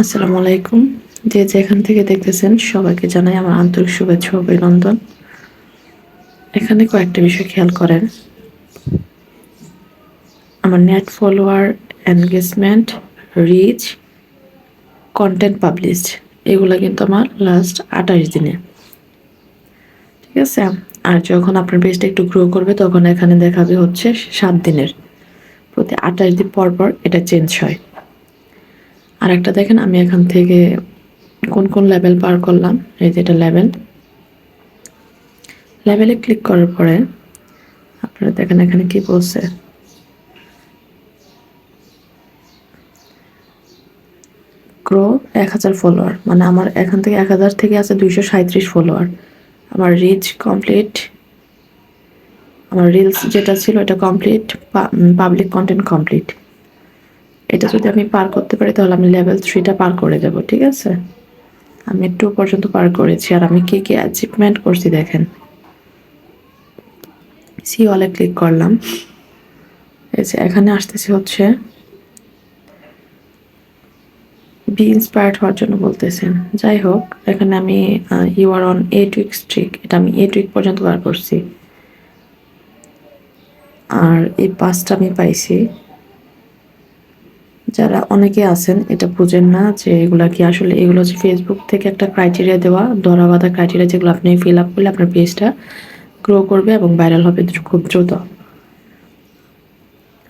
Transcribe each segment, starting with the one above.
আসসালামু আলাইকুম। যে যেখান থেকে দেখতেছেন সবাইকে জানাই আমার আন্তরিক শুভেচ্ছা অভিনন্দন। এখানে কয়েকটা বিষয় খেয়াল করেন। আমার net follower engagement reach content published এগুলো কিন্তু আমার লাস্ট আঠাশ দিনে। ঠিক আছে? আর যখন আপনার পেজটা একটু গ্রো করবে, তখন এখানে দেখাবে হচ্ছে সাত দিনের। প্রতি আঠাশ দিন পর পর এটা চেঞ্জ হয়। আর একটা দেখেন, আমি এখান থেকে কোন কোন লেভেল পার করলাম, এই যে এটা লেভেল লেভেলে ক্লিক করার পরে আপনারা দেখেন এখানে কি বলছে। গ্রো এক হাজার ফলোয়ার মানে আমার এখান থেকে এক হাজার থেকে আছে দুইশো সাঁত্রিশ ফলোয়ার আমার রিচ কমপ্লিট আমার রিলস যেটা ছিল এটা কমপ্লিট পাবলিক কন্টেন্ট কমপ্লিট এটা যদি আমি পার করতে পারি, তাহলে আমি লেভেল থ্রিটা পার করে যাব, ঠিক আছে? আমি টু পর্যন্ত পার করেছি, আর আমি কি কি অ্যাচিভমেন্ট করছি দেখেন। সি ওয়ালে ক্লিক করলাম। এই এখানে আসতেছি হচ্ছে বি ইন্সপায়ার্ড হওয়ার জন্য বলতেছেন যাই হোক, এখানে আমি you are on eight week streak এটা আমি এইট উইক পর্যন্ত পার করছি। আর এই পাঁচটা আমি পাইছি। যারা অনেকে আছেন, এটা বুঝেন না যে এগুলা কি আসলে, এগুলো হচ্ছে ফেসবুক থেকে একটা ক্রাইটেরিয়া দেওয়া ধরা বাঁধা ক্রাইটেরিয়া যেগুলো আপনি ফিল আপ করলে আপনার পেজটা গ্রো করবে এবং ভাইরাল হবে খুব দ্রুত।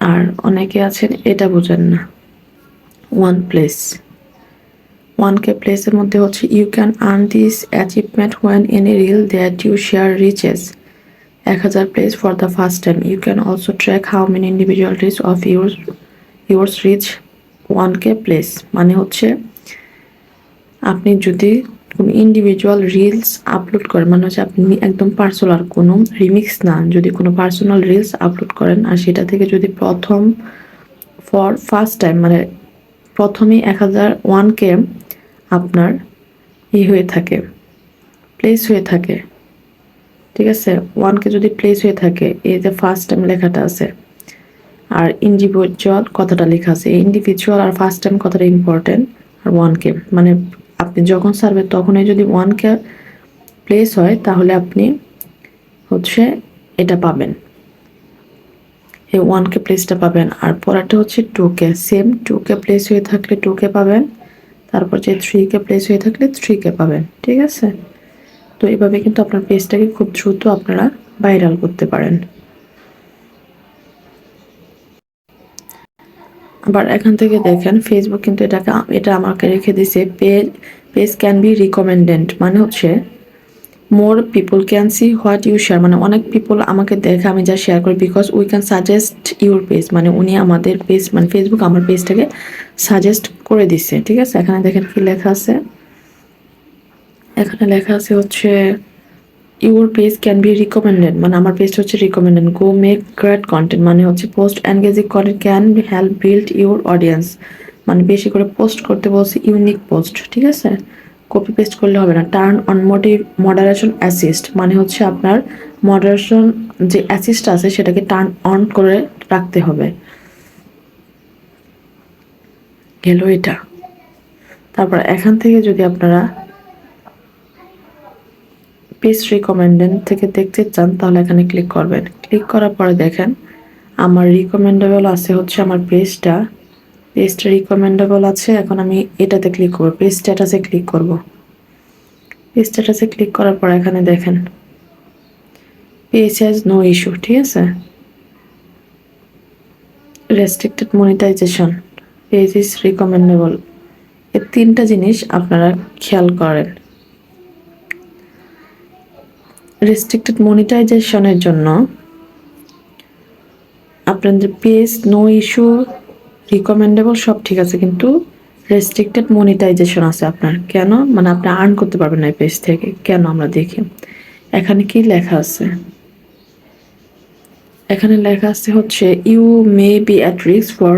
আর অনেকে আছেন, এটা বুঝেন না। ওয়ান প্লেস ওয়ান কে প্লেসের মধ্যে হচ্ছে you can earn this achievement when any reel that you share reaches এক হাজার place for the first time you can also track how many individual reach of your yours reach one K place মানে হচ্ছে আপনি যদি কোনো individual reels upload করেন মানে হচ্ছে আপনি একদম পার্সোনাল কোনো রিমিক্স না, যদি কোনো পার্সোনাল রিলস আপলোড করেন, আর সেটা থেকে যদি প্রথম ফর ফার্স্ট টাইম মানে প্রথমেই এক হাজার ওয়ান কে আপনার ই হয়ে থাকে প্লেস হয়ে থাকে, ঠিক আছে? ওয়ানকে যদি প্লেস হয়ে থাকে, এই যে ফার্স্ট টাইম লেখাটা আছে আর ইন্ডিভিজুয়াল কথাটা লেখা আছে ইন্ডিভিজুয়াল আর ফার্স্ট টাইম কথাটা ইম্পর্টেন্ট আর ওয়ান কে মানে আপনি যখন সার্ভে তখনই যদি ওয়ান কে প্লেস হয়, তাহলে আপনি হচ্ছে এটা পাবেন। এই ওয়ান কে প্লেসটা পাবেন। আর পরেরটা হচ্ছে two K same two K place হয়ে থাকলে টু কে পাবেন। তারপর যে থ্রি কে প্লেস হয়ে থাকলে থ্রি কে পাবেন, ঠিক আছে? তো এইভাবে কিন্তু আপনার পেজটাকে খুব দ্রুত আপনারা ভাইরাল করতে পারেন। আবার এখান থেকে দেখেন ফেসবুক কিন্তু এটাকে, এটা আমাকে রেখে দিছে page page can be recommended মানে হচ্ছে more people can see what you share মানে অনেক পিপল আমাকে দেখে আমি যা শেয়ার করি because we can suggest your page মানে উনি আমাদের পেজ মানে ফেসবুক আমার পেজটাকে সাজেস্ট করে দিচ্ছে ঠিক আছে? এখানে দেখেন কি লেখা আছে? এখানে লেখা আছে হচ্ছে your page can be recommended মানে আমার পেজটা হচ্ছে recommended go make great content মানে হচ্ছে post engaging content can help build your audience মানে বেশি করে পোস্ট করতে বলছি ইউনিক পোস্ট ঠিক আছে? কপি পেস্ট করলে হবে না। Turn on motive moderation assist মানে হচ্ছে আপনার মডারেশন যে অ্যাসিস্ট আছে সেটাকে টার্ন অন করে রাখতে হবে। গেল এটা। তারপর এখান থেকে যদি আপনারা পেজ রিকমেন্ডেন্ট থেকে দেখতে চান, তাহলে এখানে ক্লিক করবেন। ক্লিক করার পরে দেখেন, আমার রিকমেন্ডেবল আছে হচ্ছে আমার পেজটা পেজটা রিকমেন্ডেবল আছে, এখন আমি এটাতে ক্লিক করব পেজ স্ট্যাটাসে ক্লিক করব। পেজ স্ট্যাটাসে ক্লিক করার পর এখানে দেখেন পেজ হ্যাজ নো ইস্যু ঠিক আছে? Restricted monetization page is recommendable এই তিনটা জিনিস আপনারা খেয়াল করেন। রেস্ট্রিক্টেড মনিটাইজেশনের জন্য আপনাদের পেজ নো ইস্যু রিকমেন্ডেবল সব ঠিক আছে, কিন্তু রেস্ট্রিক্টেড মনিটাইজেশন আছে আপনার। কেন? মানে আপনি আর্ন করতে পারবেন না এই পেজ থেকে। কেন আমরা দেখি? এখানে কি লেখা আছে? এখানে লেখা আছে হচ্ছে you may be at risk for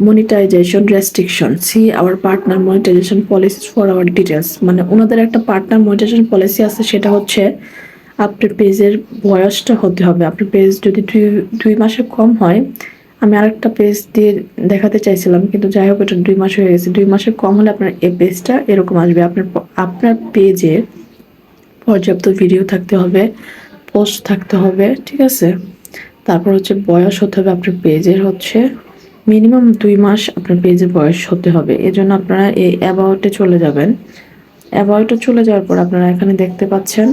monetization restriction see our partner monetization policy for our details মানে ওনাদের একটা পার্টনার মনিটাইজেশন পলিসি আছে, সেটা হচ্ছে আপনার পেজের বয়সটা হতে হবে। আপনার পেজ যদি দুই দুই মাসের কম হয়, আমি আরেকটা পেজ দিয়ে দেখাতে চাইছিলাম, কিন্তু যাই হোক, এটা দুই মাস হয়ে গেছে। দুই মাসের কম হলে আপনার এই পেজটা এরকম আসবে। আপনার আপনার পেজে পর্যাপ্ত ভিডিও থাকতে হবে পোস্ট থাকতে হবে, ঠিক আছে? তারপর হচ্ছে বয়স হতে হবে আপনার পেজের হচ্ছে মিনিমাম দুই মাস আপনার পেজের বয়স হতে হবে। এজন্য আপনারা এই অ্যাবাউটে চলে যাবেন। অ্যাবাউটে চলে যাওয়ার পর আপনারা এখানে দেখতে পাচ্ছেন,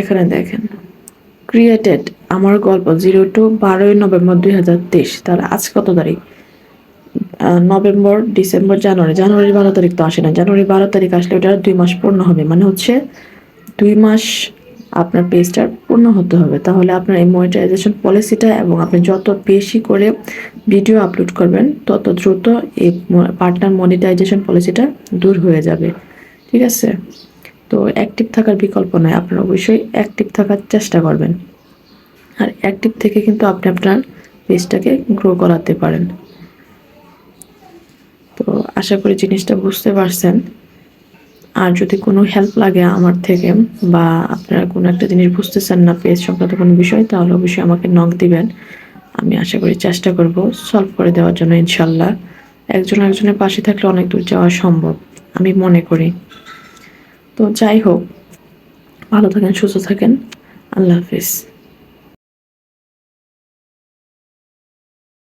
এখানে দেখেন ক্রিয়েটেড আমার গল্প জিরো টু বারোই নভেম্বর দুই হাজার তেইশ তাহলে আজ কত তারিখ? নভেম্বর, ডিসেম্বর, জানুয়ারি। জানুয়ারি বারো তারিখ তো আসে না। জানুয়ারি বারো তারিখ আসলে ওটা দুই মাস পূর্ণ হবে। মানে হচ্ছে দুই মাস আপনার পেজটার পূর্ণ হতে হবে। তাহলে আপনার এই মনিটাইজেশন পলিসিটা এবং আপনি যত বেশি করে ভিডিও আপলোড করবেন, তত দ্রুত এই পার্টনার মনিটাইজেশন পলিসিটা দূর হয়ে যাবে। ঠিক আছে? তো অ্যাক্টিভ থাকার বিকল্প নয় আপনারা অবশ্যই অ্যাক্টিভ থাকার চেষ্টা করবেন। আর অ্যাক্টিভ থেকে কিন্তু আপনি আপনার পেজটাকে গ্রো করাতে পারেন। তো আশা করি জিনিসটা বুঝতে পারছেন। আর যদি কোনো হেল্প লাগে আমার থেকে বা আপনারা কোনো একটা জিনিস বুঝতেছেন না পেজ সংক্রান্ত কোনো বিষয়, তাহলে অবশ্যই আমাকে নক দিবেন। আমি আশা করি চেষ্টা করব সলভ করে দেওয়ার জন্য ইনশাল্লাহ। একজন একজনের পাশে থাকলে অনেক দূর যাওয়া সম্ভব, আমি মনে করি। তো যাই হোক, ভালো থাকেন, সুস্থ থাকেন। আল্লাহ হাফিজ।